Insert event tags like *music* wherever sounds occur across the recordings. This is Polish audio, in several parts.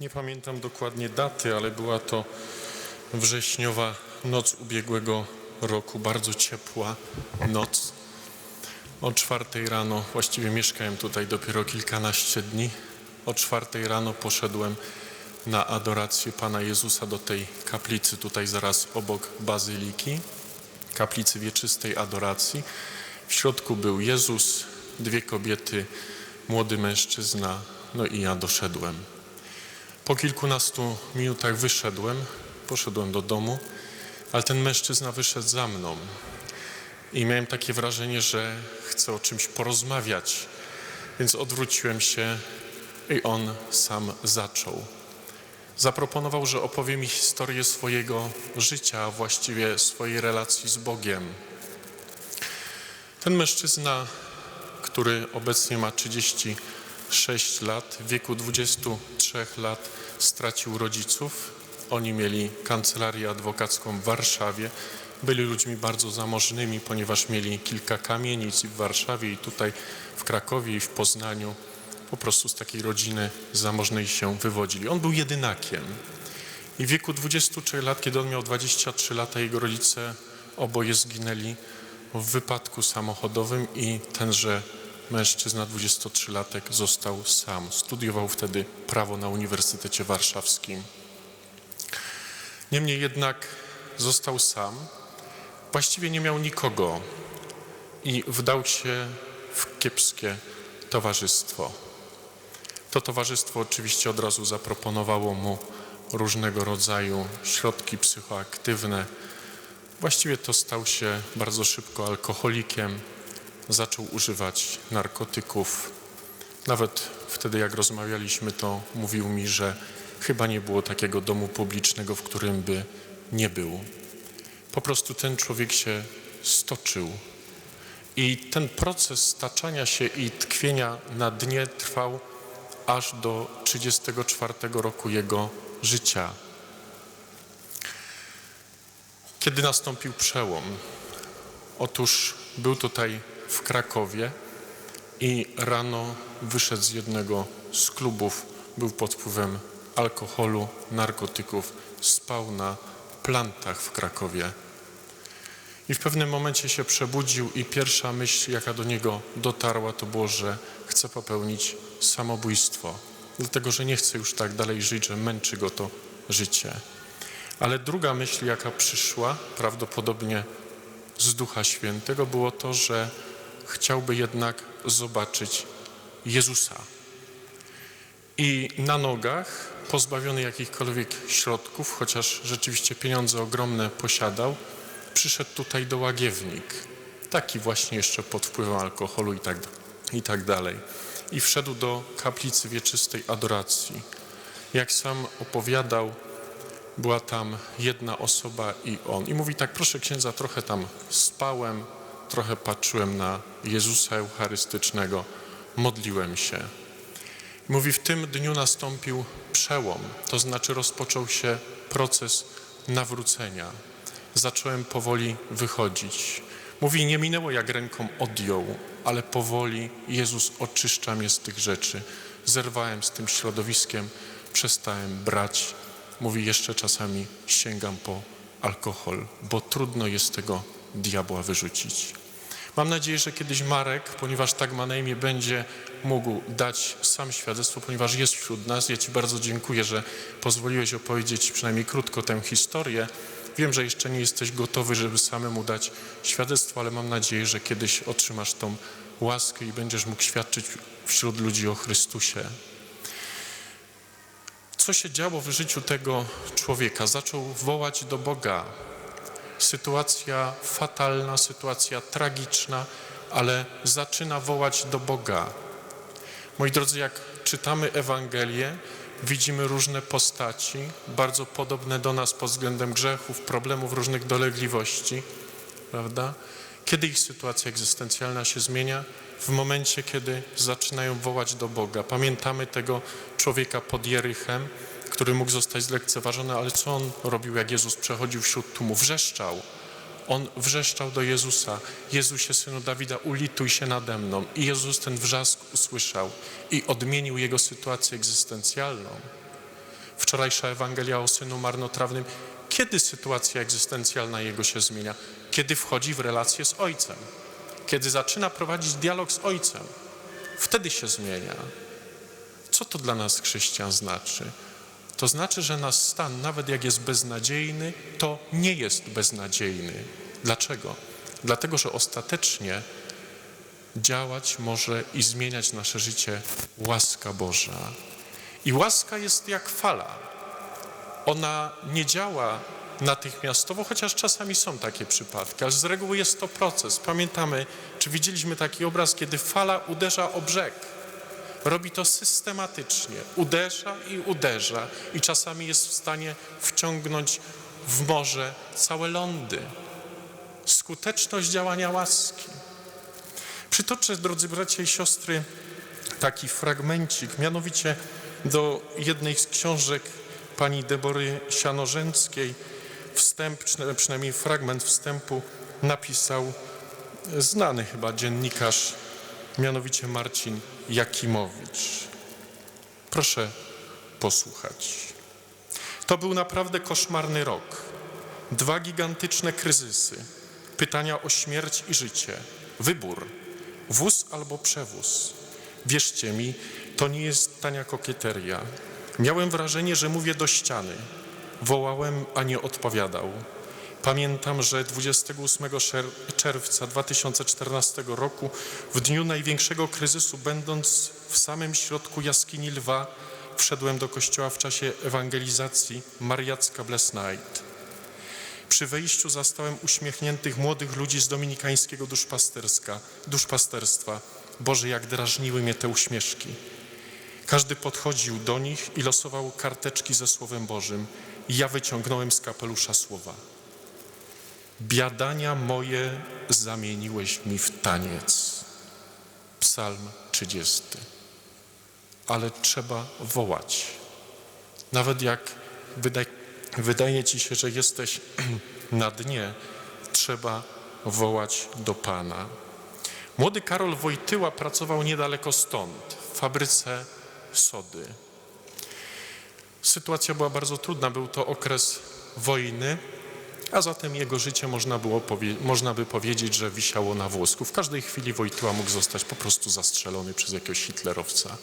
Nie pamiętam dokładnie daty, ale była to wrześniowa noc ubiegłego roku, bardzo ciepła noc. O czwartej rano, właściwie mieszkałem tutaj dopiero kilkanaście dni, o czwartej rano poszedłem na adorację Pana Jezusa do tej kaplicy tutaj zaraz obok bazyliki, kaplicy wieczystej adoracji. W środku był Jezus, dwie kobiety, młody mężczyzna, no i ja doszedłem. Po kilkunastu minutach wyszedłem, poszedłem do domu, ale ten mężczyzna wyszedł za mną. I miałem takie wrażenie, że chce o czymś porozmawiać, więc odwróciłem się i on sam zaczął. Zaproponował, że opowie mi historię swojego życia, a właściwie swojej relacji z Bogiem. Ten mężczyzna, który obecnie ma 36 lat, w wieku 23 lat stracił rodziców. Oni mieli kancelarię adwokacką w Warszawie. Byli ludźmi bardzo zamożnymi, ponieważ mieli kilka kamienic w Warszawie, i tutaj w Krakowie, i w Poznaniu. Po prostu z takiej rodziny zamożnej się wywodzili. On był jedynakiem. I w wieku 23 lat, kiedy on miał 23 lata, jego rodzice oboje zginęli w wypadku samochodowym i tenże mężczyzna, 23-latek, został sam. Studiował wtedy prawo na Uniwersytecie Warszawskim. Niemniej jednak został sam. Właściwie nie miał nikogo i wdał się w kiepskie towarzystwo. To towarzystwo oczywiście od razu zaproponowało mu różnego rodzaju środki psychoaktywne. Właściwie to stał się bardzo szybko alkoholikiem, zaczął używać narkotyków. Nawet wtedy, jak rozmawialiśmy, to mówił mi, że chyba nie było takiego domu publicznego, w którym by nie był. Po prostu ten człowiek się stoczył. I ten proces staczania się i tkwienia na dnie trwał aż do 34 roku jego życia. Kiedy nastąpił przełom? Otóż był tutaj w Krakowie i rano wyszedł z jednego z klubów, był pod wpływem alkoholu, narkotyków, spał na plantach w Krakowie. I w pewnym momencie się przebudził i pierwsza myśl, jaka do niego dotarła, to było, że chce popełnić samobójstwo. Dlatego, że nie chce już tak dalej żyć, że męczy go to życie. Ale druga myśl, jaka przyszła, prawdopodobnie z Ducha Świętego, było to, że chciałby jednak zobaczyć Jezusa. I na nogach, pozbawiony jakichkolwiek środków, chociaż rzeczywiście pieniądze ogromne posiadał, przyszedł tutaj do Łagiewnik. Taki właśnie jeszcze pod wpływem alkoholu i tak, i tak dalej. I wszedł do kaplicy wieczystej adoracji. Jak sam opowiadał, była tam jedna osoba i on. I mówi tak, proszę księdza, trochę tam spałem, trochę patrzyłem na Jezusa Eucharystycznego, modliłem się. Mówi, w tym dniu nastąpił przełom, to znaczy rozpoczął się proces nawrócenia. Zacząłem powoli wychodzić. Mówi, nie minęło jak ręką odjął, ale powoli Jezus oczyszcza mnie z tych rzeczy. Zerwałem z tym środowiskiem, przestałem brać. Mówi, jeszcze czasami sięgam po alkohol, bo trudno jest tego diabła wyrzucić. Mam nadzieję, że kiedyś Marek, ponieważ tak ma na imię, będzie mógł dać sam świadectwo, ponieważ jest wśród nas. Ja Ci bardzo dziękuję, że pozwoliłeś opowiedzieć przynajmniej krótko tę historię. Wiem, że jeszcze nie jesteś gotowy, żeby samemu dać świadectwo, ale mam nadzieję, że kiedyś otrzymasz tą łaskę i będziesz mógł świadczyć wśród ludzi o Chrystusie. Co się działo w życiu tego człowieka? Zaczął wołać do Boga. Sytuacja fatalna, sytuacja tragiczna, ale zaczyna wołać do Boga. Moi drodzy, jak czytamy Ewangelię, widzimy różne postaci, bardzo podobne do nas pod względem grzechów, problemów, różnych dolegliwości, prawda? Kiedy ich sytuacja egzystencjalna się zmienia? W momencie, kiedy zaczynają wołać do Boga. Pamiętamy tego człowieka pod Jerychem, który mógł zostać zlekceważony, ale co on robił, jak Jezus przechodził wśród tłumu? Wrzeszczał. On wrzeszczał do Jezusa, Jezusie, Synu Dawida, ulituj się nade mną. I Jezus ten wrzask usłyszał i odmienił jego sytuację egzystencjalną. Wczorajsza Ewangelia o synu marnotrawnym. Kiedy sytuacja egzystencjalna jego się zmienia? Kiedy wchodzi w relację z Ojcem. Kiedy zaczyna prowadzić dialog z Ojcem. Wtedy się zmienia. Co to dla nas chrześcijan znaczy? To znaczy, że nasz stan, nawet jak jest beznadziejny, to nie jest beznadziejny. Dlaczego? Dlatego, że ostatecznie działać może i zmieniać nasze życie łaska Boża. I łaska jest jak fala. Ona nie działa natychmiastowo, chociaż czasami są takie przypadki, ale z reguły jest to proces. Pamiętamy, czy widzieliśmy taki obraz, kiedy fala uderza o brzeg. Robi to systematycznie, uderza i uderza, i czasami jest w stanie wciągnąć w morze całe lądy. Skuteczność działania łaski. Przytoczę, drodzy bracia i siostry, taki fragmencik, mianowicie do jednej z książek pani Debory Sianorzęckiej. Wstęp, przyna- przynajmniej fragment wstępu napisał znany chyba dziennikarz, mianowicie Marcin Jakimowicz. Proszę posłuchać. To był naprawdę koszmarny rok. Dwa gigantyczne kryzysy, pytania o śmierć i życie, wybór, wóz albo przewóz. Wierzcie mi, to nie jest tania kokieteria. Miałem wrażenie, że mówię do ściany. Wołałem, a nie odpowiadał. Pamiętam, że 28 szer- czerwca 2014 roku, w dniu największego kryzysu, będąc w samym środku jaskini lwa, wszedłem do kościoła w czasie ewangelizacji Mariacka Bless Night. Przy wejściu zastałem uśmiechniętych młodych ludzi z dominikańskiego duszpasterstwa. Boże, jak drażniły mnie te uśmieszki. Każdy podchodził do nich i losował karteczki ze Słowem Bożym. I ja wyciągnąłem z kapelusza słowa. Biadania moje zamieniłeś mi w taniec. Psalm 30. Ale trzeba wołać. Nawet jak wydaje, wydaje ci się, że jesteś *clears throat* na dnie, trzeba wołać do Pana. Młody Karol Wojtyła pracował niedaleko stąd, w fabryce sody. Sytuacja była bardzo trudna, był to okres wojny, a zatem jego życie można, było można by powiedzieć, że wisiało na włosku. W każdej chwili Wojtyła mógł zostać po prostu zastrzelony przez jakiegoś hitlerowca.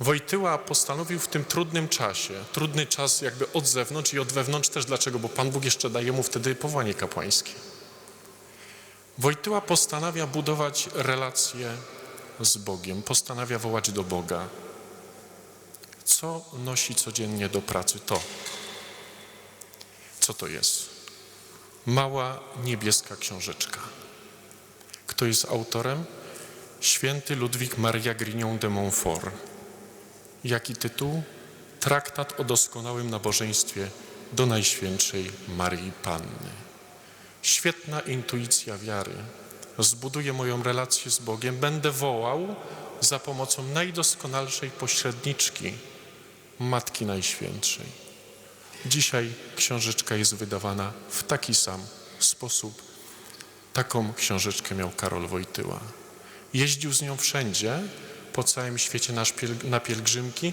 Wojtyła postanowił w tym trudnym czasie, trudny czas jakby od zewnątrz i od wewnątrz też dlaczego, bo Pan Bóg jeszcze daje mu wtedy powołanie kapłańskie. Wojtyła postanawia budować relacje z Bogiem, postanawia wołać do Boga. Co nosi codziennie do pracy? To. Co to jest? Mała niebieska książeczka. Kto jest autorem? Święty Ludwik Maria Grignon de Montfort. Jaki tytuł? Traktat o doskonałym nabożeństwie do Najświętszej Marii Panny. Świetna intuicja wiary. Zbuduję moją relację z Bogiem, będę wołał za pomocą najdoskonalszej pośredniczki, Matki Najświętszej. Dzisiaj książeczka jest wydawana w taki sam sposób. Taką książeczkę miał Karol Wojtyła. Jeździł z nią wszędzie, po całym świecie na, pielgrzymki.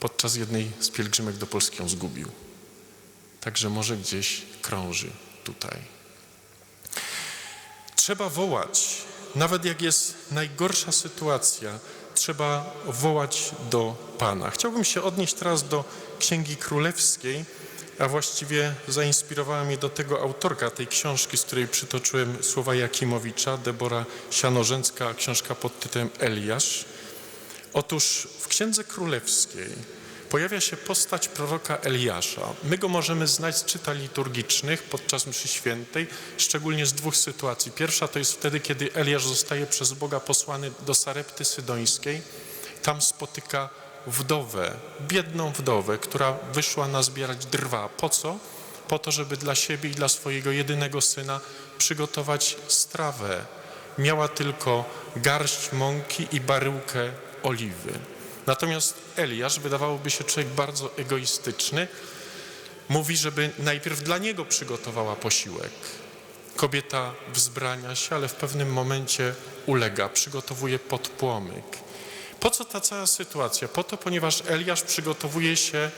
Podczas jednej z pielgrzymek do Polski ją zgubił. Także może gdzieś krąży tutaj. Trzeba wołać, nawet jak jest najgorsza sytuacja, trzeba wołać do Pana. Chciałbym się odnieść teraz do Księgi Królewskiej, a właściwie zainspirowała mnie do tego autorka tej książki, z której przytoczyłem słowa Jakimowicza, Debora Sianorzęcka, książka pod tytułem Eliasz. Otóż w Księdze Królewskiej pojawia się postać proroka Eliasza. My go możemy znać z czytań liturgicznych podczas mszy świętej, szczególnie z dwóch sytuacji. Pierwsza to jest wtedy, kiedy Eliasz zostaje przez Boga posłany do Sarepty Sydońskiej. Tam spotyka wdowę, biedną wdowę, która wyszła nazbierać drwa. Po co? Po to, żeby dla siebie i dla swojego jedynego syna przygotować strawę. Miała tylko garść mąki i baryłkę oliwy. Natomiast Eliasz, wydawałoby się człowiek bardzo egoistyczny, mówi, żeby najpierw dla niego przygotowała posiłek. Kobieta wzbrania się, ale w pewnym momencie ulega, przygotowuje podpłomyk. Po co ta cała sytuacja? Po to, ponieważ Eliasz przygotowuje się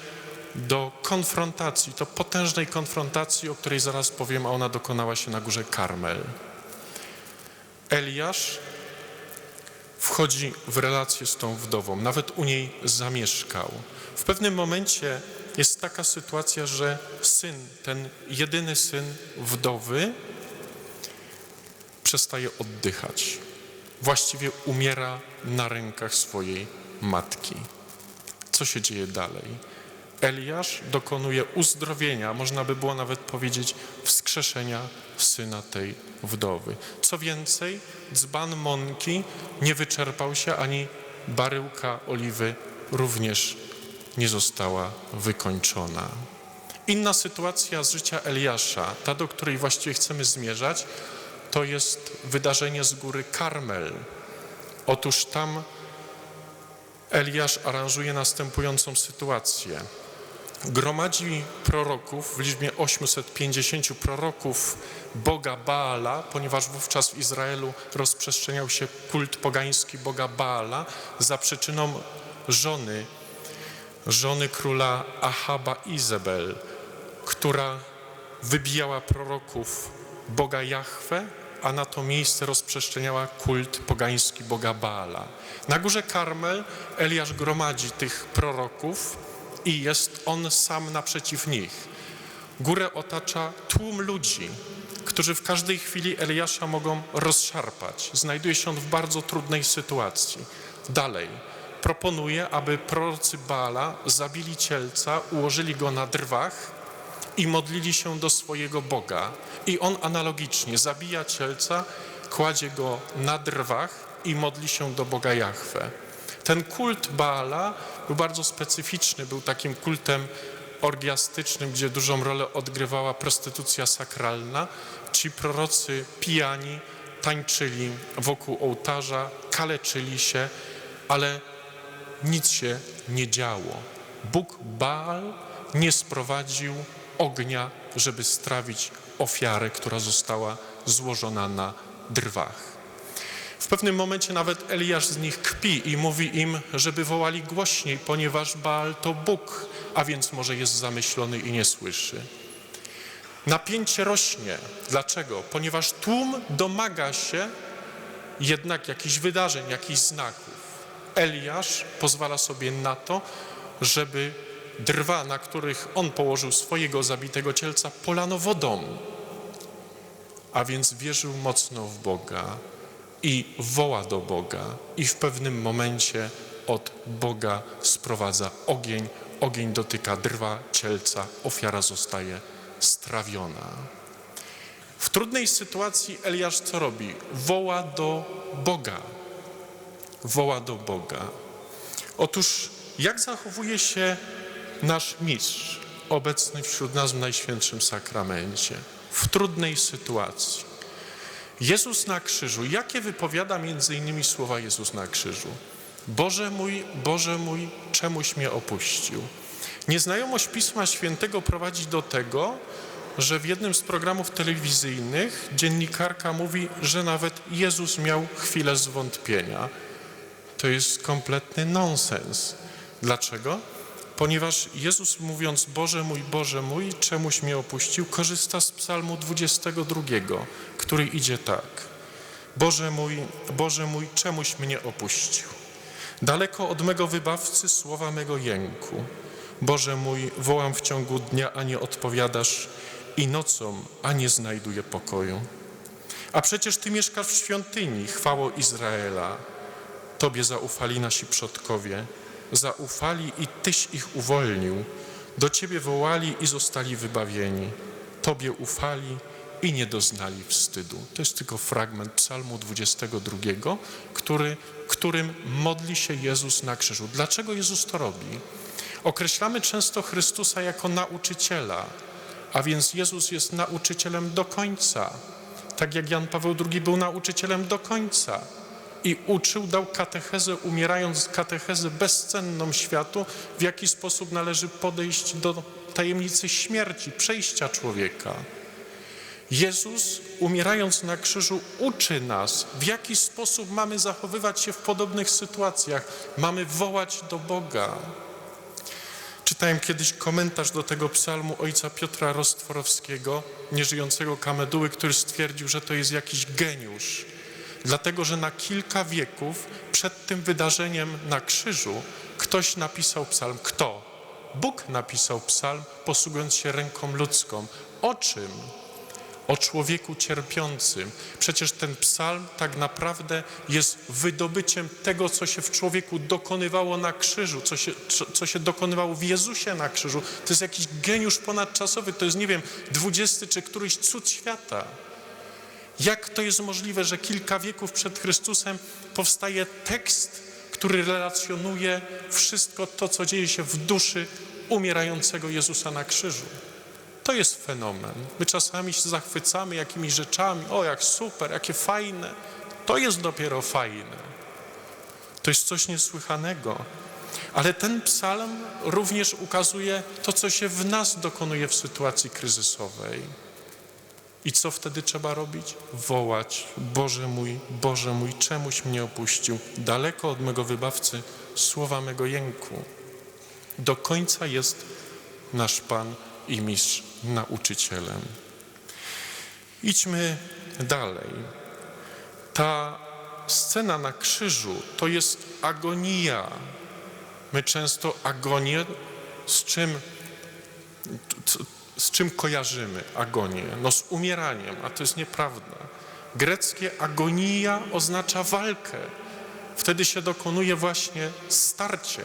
do konfrontacji, to potężnej konfrontacji, o której zaraz powiem, a ona dokonała się na górze Karmel. Eliasz wchodzi w relację z tą wdową, nawet u niej zamieszkał. W pewnym momencie jest taka sytuacja, że syn, ten jedyny syn wdowy, przestaje oddychać. Właściwie umiera na rękach swojej matki. Co się dzieje dalej? Eliasz dokonuje uzdrowienia, można by było nawet powiedzieć wskrzeszenia syna tej wdowy. Co więcej, dzban mąki nie wyczerpał się, ani baryłka oliwy również nie została wykończona. Inna sytuacja z życia Eliasza, ta do której właściwie chcemy zmierzać, to jest wydarzenie z góry Karmel. Otóż tam Eliasz aranżuje następującą sytuację. Gromadzi proroków w liczbie 850 proroków Boga Baala, ponieważ wówczas w Izraelu rozprzestrzeniał się kult pogański Boga Baala za przyczyną żony, żony króla Ahaba Izabel, która wybijała proroków Boga Jahwe, a na to miejsce rozprzestrzeniała kult pogański Boga Baala. Na górze Karmel Eliasz gromadzi tych proroków i jest on sam naprzeciw nich. Górę otacza tłum ludzi, którzy w każdej chwili Eliasza mogą rozszarpać. Znajduje się on w bardzo trudnej sytuacji. Dalej, proponuje, aby prorocy Baala zabili cielca, ułożyli go na drwach i modlili się do swojego Boga. I on analogicznie zabija cielca, kładzie go na drwach i modli się do Boga Jahwe. Ten kult Baala był bardzo specyficzny, był takim kultem orgiastycznym, gdzie dużą rolę odgrywała prostytucja sakralna. Ci prorocy pijani tańczyli wokół ołtarza, kaleczyli się, ale nic się nie działo. Bóg Baal nie sprowadził ognia, żeby strawić ofiarę, która została złożona na drwach. W pewnym momencie nawet Eliasz z nich kpi i mówi im, żeby wołali głośniej, ponieważ Baal to Bóg, a więc może jest zamyślony i nie słyszy. Napięcie rośnie. Dlaczego? Ponieważ tłum domaga się jednak jakichś wydarzeń, jakichś znaków. Eliasz pozwala sobie na to, żeby drwa, na których on położył swojego zabitego cielca, polano wodą. A więc wierzył mocno w Boga i woła do Boga, i w pewnym momencie od Boga sprowadza ogień. Ogień dotyka drwa, cielca, ofiara zostaje strawiona. W trudnej sytuacji Eliasz co robi? Woła do Boga. Woła do Boga. Otóż, jak zachowuje się nasz mistrz, obecny wśród nas w Najświętszym Sakramencie, w trudnej sytuacji? Jezus na krzyżu, jakie wypowiada między innymi słowa Jezus na krzyżu? Boże mój, Boże mój, czemuś mnie opuścił? Nieznajomość Pisma Świętego prowadzi do tego, że w jednym z programów telewizyjnych dziennikarka mówi, że nawet Jezus miał chwilę zwątpienia. To jest kompletny nonsens. Dlaczego? Ponieważ Jezus mówiąc Boże mój, Boże mój, czemuś mnie opuścił, korzysta z psalmu 22, który idzie tak. Boże mój, Boże mój, czemuś mnie opuścił. Daleko od mego wybawcy słowa mego jęku. Boże mój, wołam w ciągu dnia, a nie odpowiadasz i nocą, a nie znajduję pokoju. A przecież Ty mieszkasz w świątyni, chwało Izraela. Tobie zaufali nasi przodkowie, zaufali i Tyś ich uwolnił. Do Ciebie wołali i zostali wybawieni. Tobie ufali i nie doznali wstydu. To jest tylko fragment Psalmu 22, który, którym modli się Jezus na krzyżu. Dlaczego Jezus to robi? Określamy często Chrystusa jako nauczyciela, a więc Jezus jest nauczycielem do końca. Tak jak Jan Paweł II był nauczycielem do końca i uczył, dał katechezę, umierając katechezę bezcenną światu, w jaki sposób należy podejść do tajemnicy śmierci, przejścia człowieka. Jezus, umierając na krzyżu, uczy nas, w jaki sposób mamy zachowywać się w podobnych sytuacjach. Mamy wołać do Boga. Czytałem kiedyś komentarz do tego psalmu ojca Piotra Rostworowskiego, nieżyjącego kameduły, który stwierdził, że to jest jakiś geniusz, dlatego że na kilka wieków przed tym wydarzeniem na krzyżu ktoś napisał psalm. Kto? Bóg napisał psalm, posługując się ręką ludzką. O czym? O człowieku cierpiącym. Przecież ten psalm tak naprawdę jest wydobyciem tego, co się w człowieku dokonywało na krzyżu, co się, co, się dokonywało w Jezusie na krzyżu. To jest jakiś geniusz ponadczasowy, to jest, nie wiem, dwudziesty czy któryś cud świata. Jak to jest możliwe, że kilka wieków przed Chrystusem powstaje tekst, który relacjonuje wszystko to, co dzieje się w duszy umierającego Jezusa na krzyżu? To jest fenomen. My czasami się zachwycamy jakimiś rzeczami, o jak super, jakie fajne. To jest dopiero fajne. To jest coś niesłychanego. Ale ten psalm również ukazuje to, co się w nas dokonuje w sytuacji kryzysowej. I co wtedy trzeba robić? Wołać, Boże mój, Boże mój, czemuś mnie opuścił, daleko od mego wybawcy, słowa mego jęku. Do końca jest nasz Pan i Mistrz nauczycielem. Idźmy dalej. Ta scena na krzyżu to jest agonia. My często agonię z czym, z czym kojarzymy agonię? No z umieraniem, a to jest nieprawda. Greckie agonia oznacza walkę. Wtedy się dokonuje właśnie starcie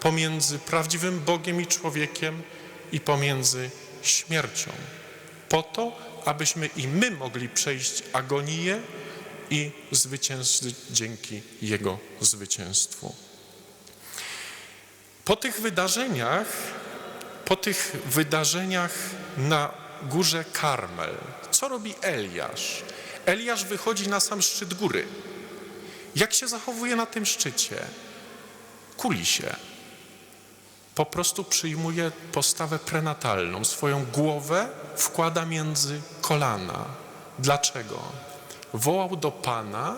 pomiędzy prawdziwym Bogiem i człowiekiem i pomiędzy śmiercią. Po to, abyśmy i my mogli przejść agonię i zwyciężyć dzięki Jego zwycięstwu. Po tych wydarzeniach, tych wydarzeniach na górze Karmel, co robi Eliasz? Eliasz wychodzi na sam szczyt góry. Jak się zachowuje na tym szczycie? Kuli się. Po prostu przyjmuje postawę prenatalną. Swoją głowę wkłada między kolana. Dlaczego? Wołał do Pana,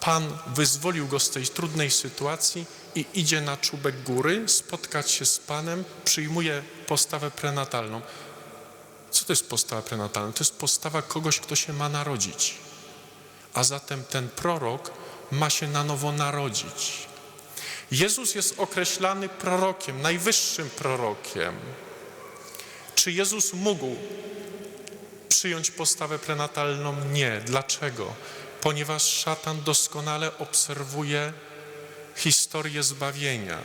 Pan wyzwolił go z tej trudnej sytuacji i idzie na czubek góry spotkać się z Panem, przyjmuje postawę prenatalną. Co to jest postawa prenatalna? To jest postawa kogoś, kto się ma narodzić. A zatem ten prorok ma się na nowo narodzić. Jezus jest określany prorokiem, najwyższym prorokiem. Czy Jezus mógł przyjąć postawę prenatalną? Nie. Dlaczego? Ponieważ szatan doskonale obserwuje historię zbawienia.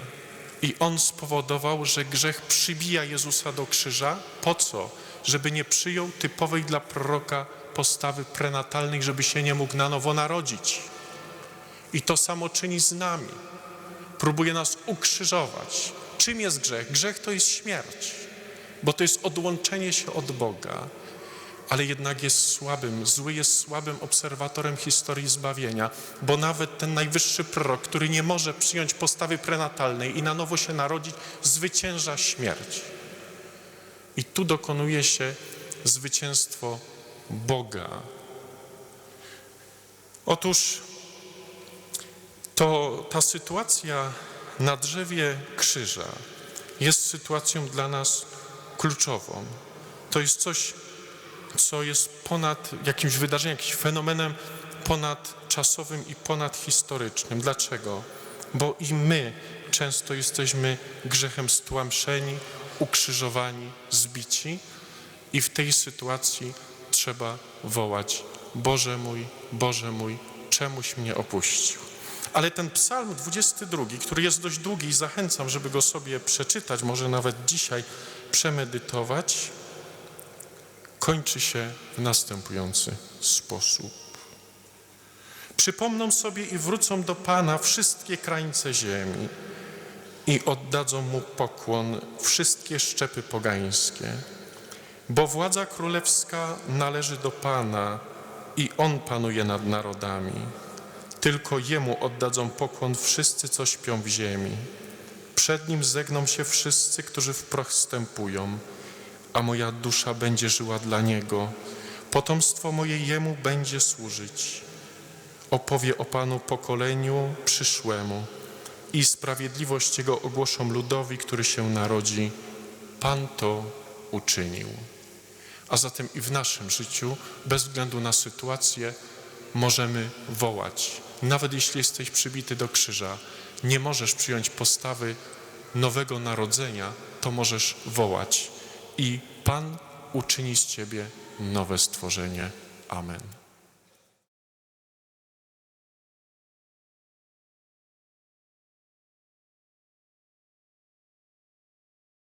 I on spowodował, że grzech przybija Jezusa do krzyża. Po co? Żeby nie przyjął typowej dla proroka postawy prenatalnej, żeby się nie mógł na nowo narodzić. I to samo czyni z nami. Próbuje nas ukrzyżować. Czym jest grzech? Grzech to jest śmierć, bo to jest odłączenie się od Boga ale jednak jest słabym, zły jest słabym obserwatorem historii zbawienia, bo nawet ten najwyższy prorok, który nie może przyjąć postawy prenatalnej i na nowo się narodzić, zwycięża śmierć. I tu dokonuje się zwycięstwo Boga. Otóż to ta sytuacja na drzewie krzyża jest sytuacją dla nas kluczową. To jest coś co jest ponad jakimś wydarzeniem, jakimś fenomenem ponadczasowym i ponadhistorycznym. Dlaczego? Bo i my często jesteśmy grzechem stłamszeni, ukrzyżowani, zbici i w tej sytuacji trzeba wołać Boże mój, Boże mój, czemuś mnie opuścił. Ale ten psalm 22, który jest dość długi i zachęcam, żeby go sobie przeczytać, może nawet dzisiaj przemedytować, kończy się w następujący sposób. Przypomną sobie i wrócą do Pana wszystkie krańce ziemi i oddadzą Mu pokłon wszystkie szczepy pogańskie, bo władza królewska należy do Pana i On panuje nad narodami. Tylko Jemu oddadzą pokłon wszyscy, co śpią w ziemi. Przed Nim zegną się wszyscy, którzy w proch wstępują a moja dusza będzie żyła dla Niego. Potomstwo moje Jemu będzie służyć. Opowie o Panu pokoleniu przyszłemu i sprawiedliwość Jego ogłoszą ludowi, który się narodzi. Pan to uczynił. A zatem i w naszym życiu, bez względu na sytuację, możemy wołać. Nawet jeśli jesteś przybity do krzyża, nie możesz przyjąć postawy nowego narodzenia, to możesz wołać. I Pan uczyni z ciebie nowe stworzenie. Amen.